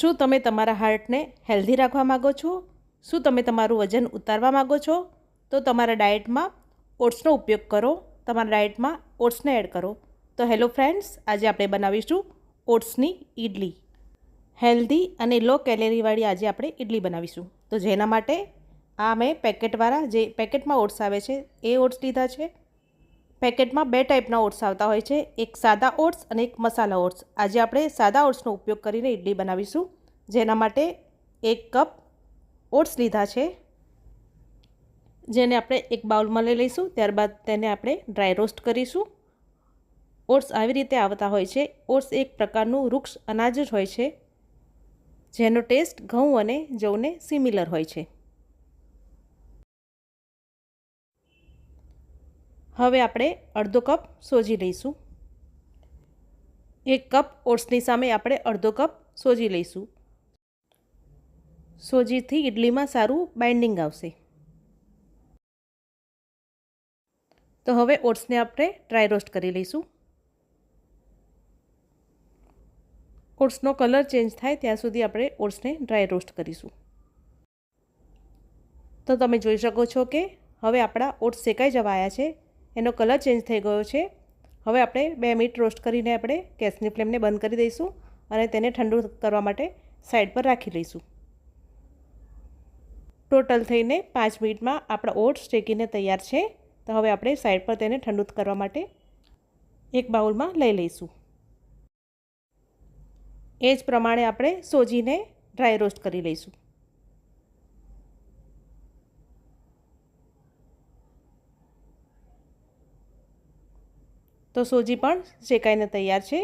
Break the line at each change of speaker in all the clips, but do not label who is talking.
શું તમે તમારા હાર્ટને હેલ્ધી રાખવા માગો છો? શું તમે તમારું વજન ઉતારવા માગો છો? તો તમારા ડાયટમાં ઓટ્સનો ઉપયોગ કરો. તમારા ડાયટમાં ઓટ્સને એડ કરો. તો હેલો ફ્રેન્ડ્સ, આજે આપણે બનાવીશું ઓટ્સની ઇડલી હેલ્ધી અને લો કેલેરીવાળી આજે આપણે ઇડલી બનાવીશું. તો જેના માટે આ મેં પેકેટવાળા જે પેકેટમાં ઓટ્સ આવે છે, એ ઓટ્સ લીધા છે. પેકેટમાં બે ટાઈપના ઓટ્સ આવતા હોય છે. એક સાદા ઓટ્સ અને એક મસાલા ઓટ્સ. આજે આપણે સાદા ઓટ્સનો ઉપયોગ કરીને ઇડલી બનાવીશું. જેના માટે એક કપ ઓટ્સ લીધા છે. જેને આપણે એક બાઉલમાં લઈ લઈશું. ત્યારબાદ તેને આપણે ડ્રાય રોસ્ટ કરીશું. ઓટ્સ આવી રીતે આવતા હોય છે. ઓટ્સ એક પ્રકારનું વૃક્ષ અનાજ જ હોય છે, જેનો ટેસ્ટ ઘઉં અને જવને સિમિલર હોય છે. હવે આપણે અડધો કપ સોજી લઈશું. એક કપ ઓટ્સની સામે આપણે અડધો કપ સોજી લઈશું. સોજીથી ઇડલીમાં સારું બાઇન્ડિંગ આવશે. તો હવે ઓટ્સને આપણે ડ્રાય રોસ્ટ કરી લઈશું. ઓટ્સનો કલર ચેન્જ થાય ત્યાં સુધી આપણે ઓટ્સને ડ્રાય રોસ્ટ કરીશું. તો તમે જોઈ શકો છો કે હવે આપણા ઓટ્સ શેકાઈ જવા આવ્યા છે. એનો કલર ચેન્જ થઈ ગયો છે. હવે આપણે બે મિનિટ રોસ્ટ કરીને આપણે ગેસની ફ્લેમને બંધ કરી દઈશું અને તેને ઠંડુ કરવા માટે સાઈડ પર રાખી લઈશું. ટોટલ થઈને પાંચ મિનિટમાં આપણા ઓટ્સ શેકીને તૈયાર છે. તો હવે આપણે સાઈડ પર તેને ઠંડુ કરવા માટે એક બાઉલમાં લઈ લઈશું. એ જ પ્રમાણે આપણે સોજીને ડ્રાય રોસ્ટ કરી લઈશું. તો સોજી પણ શેકાઈને તૈયાર છે.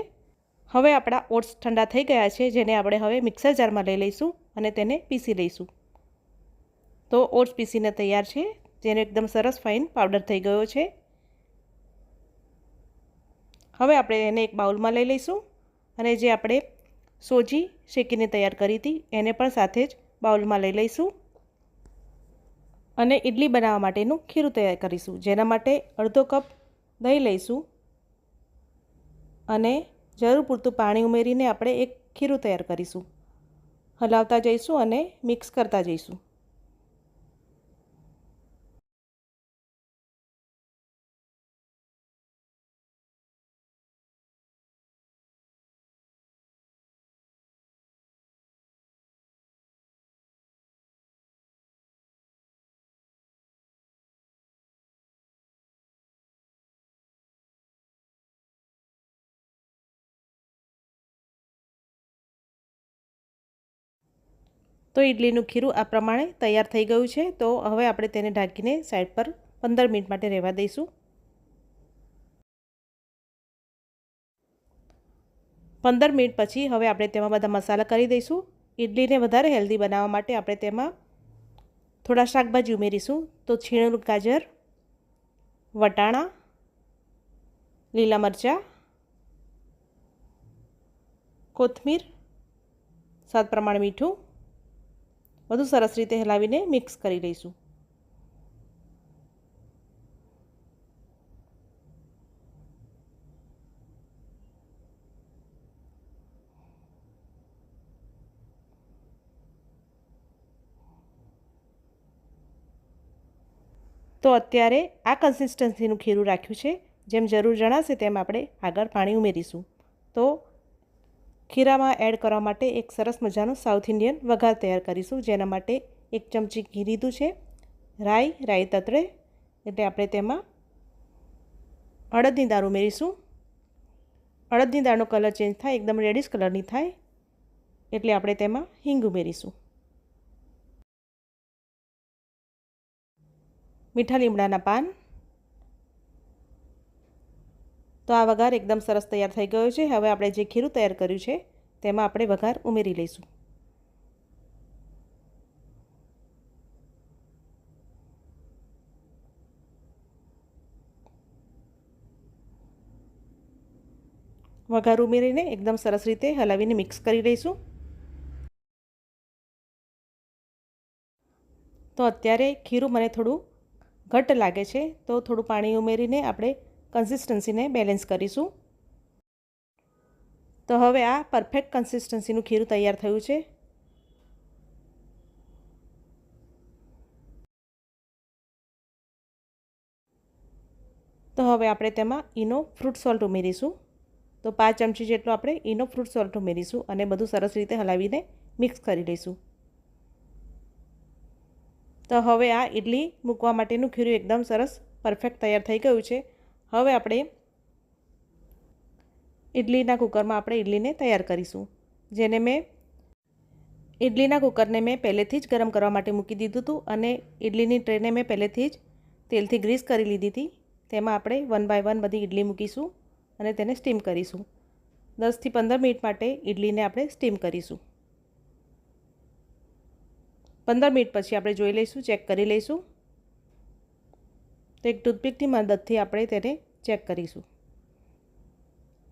હવે આપણા ઓટ્સ ઠંડા થઈ ગયા છે, જેને આપણે હવે મિક્સર જારમાં લઈ લઈશું અને તેને પીસી લઈશું. તો ઓટ્સ પીસીને તૈયાર છે, જેનો એકદમ સરસ ફાઇન પાવડર થઈ ગયો છે. હવે આપણે એને એક બાઉલમાં લઈ લઈશું અને જે આપણે સોજી શેકીને તૈયાર કરી હતી, એને પણ સાથે જ બાઉલમાં લઈ લઈશું. અને ઇડલી બનાવવા માટેનું ખીરું તૈયાર કરીશું, જેના માટે અડધો કપ દહીં લઈશું અને જરૂર પૂરતું પાણી ઉમેરીને આપણે એક ખીરું તૈયાર કરીશું. હલાવતા જઈશું અને મિક્સ કરતા જઈશું. તો ઇડલીનું ખીરું આ પ્રમાણે તૈયાર થઈ ગયું છે. તો હવે આપણે તેને ઢાંકીને સાઈડ પર પંદર મિનિટ માટે રહેવા દઈશું. પંદર મિનિટ પછી હવે આપણે તેમાં બધા મસાલા કરી દઈશું. ઇડલીને વધારે હેલ્ધી બનાવવા માટે આપણે તેમાં થોડા શાકભાજી ઉમેરીશું. તો છીણેલું ગાજર, વટાણા, લીલા મરચાં, કોથમીર, સ્વાદ પ્રમાણે મીઠું બધું સરસ રીતે હલાવીને મિક્સ કરી લઈશું. તો અત્યારે આ કન્સિસ્ટન્સીનું ખીરું રાખ્યું છે. જેમ જરૂર જણાશે તેમ આપણે આગળ પાણી ઉમેરીશું. તો ખીરામાં એડ કરવા માટે એક સરસ મજાનો સાઉથ ઇન્ડિયન વઘાર તૈયાર કરીશું. જેના માટે એક ચમચી ઘી લીધું છે, રાઈ રાઈ તતડે એટલે આપણે તેમાં અડદની દાળ ઉમેરીશું. અડદની દાળનો કલર ચેન્જ થાય, એકદમ રેડિશ કલરની થાય, એટલે આપણે તેમાં હિંગ ઉમેરીશું. મીઠા લીમડાના પાન તો આ વઘાર એકદમ સરસ તૈયાર થઈ ગયો છે. હવે આપણે જે ખીરું તૈયાર કર્યું છે, તેમાં આપણે વઘાર ઉમેરી લઈશું. વઘાર ઉમેરીને એકદમ સરસ રીતે હલાવીને મિક્સ કરી લઈશું. તો અત્યારે ખીરું મને થોડું ઘટ્ટ લાગે છે, તો થોડું પાણી ઉમેરીને આપણે કન્સિસ્ટન્સીને બેલેન્સ કરીશું. તો હવે આ પરફેક્ટ કન્સિસ્ટન્સીનું ખીરું તૈયાર થયું છે. તો હવે આપણે તેમાં ઈનો ફ્રૂટ સોલ્ટ ઉમેરીશું. તો પાંચ ચમચી જેટલો આપણે ઈનો ફ્રૂટ સોલ્ટ ઉમેરીશું અને બધું સરસ રીતે હલાવીને મિક્સ કરી લઈશું. તો હવે આ ઇડલી મૂકવા માટેનું ખીરું એકદમ સરસ પરફેક્ટ તૈયાર થઈ ગયું છે. હવે આપણે ઇડલીના કુકરમાં આપણે ઇડલીને તૈયાર કરીશું. જેને મેં ઇડલીના કુકરને મેં પહેલેથી જ ગરમ કરવા માટે મૂકી દીધું હતું અને ઇડલીની ટ્રેને મેં પહેલેથી જ તેલથી ગ્રીસ કરી લીધી હતી. તેમાં આપણે વન બાય વન બધી ઇડલી મૂકીશું અને તેને સ્ટીમ કરીશું. દસથી પંદર મિનિટ માટે ઇડલીને આપણે સ્ટીમ કરીશું. પંદર મિનિટ પછી આપણે જોઈ લઈશું, ચેક કરી લઈશું. તો એક ટૂથપીકની મદદથી આપણે તેને ચેક કરીશું.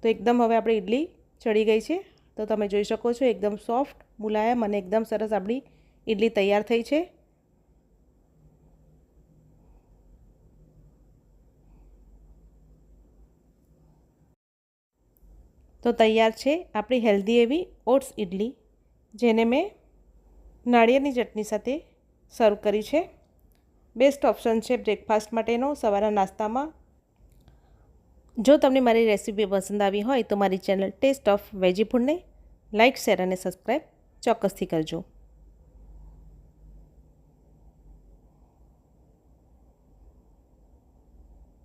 તો એકદમ હવે આપણી ઇડલી ચડી ગઈ છે. તો તમે જોઈ શકો છો એકદમ સોફ્ટ, મુલાયમ અને એકદમ સરસ આપણી ઇડલી તૈયાર થઈ છે. તો તૈયાર છે આપણી હેલ્ધી એવી ઓટ્સ ઇડલી જેને મેં નાળિયેરની ચટણી સાથે સર્વ કરી છે. બેસ્ટ ઓપ્શન છે બ્રેકફાસ્ટ માટેનો સવારના નાસ્તામાં. જો તમને મારી રેસીપી પસંદ આવી હોય તો મારી ચેનલ ટેસ્ટ ઓફ વેજી ફૂડને લાઇક શેર અને સબસ્ક્રાઈબ ચોક્કસથી કરજો.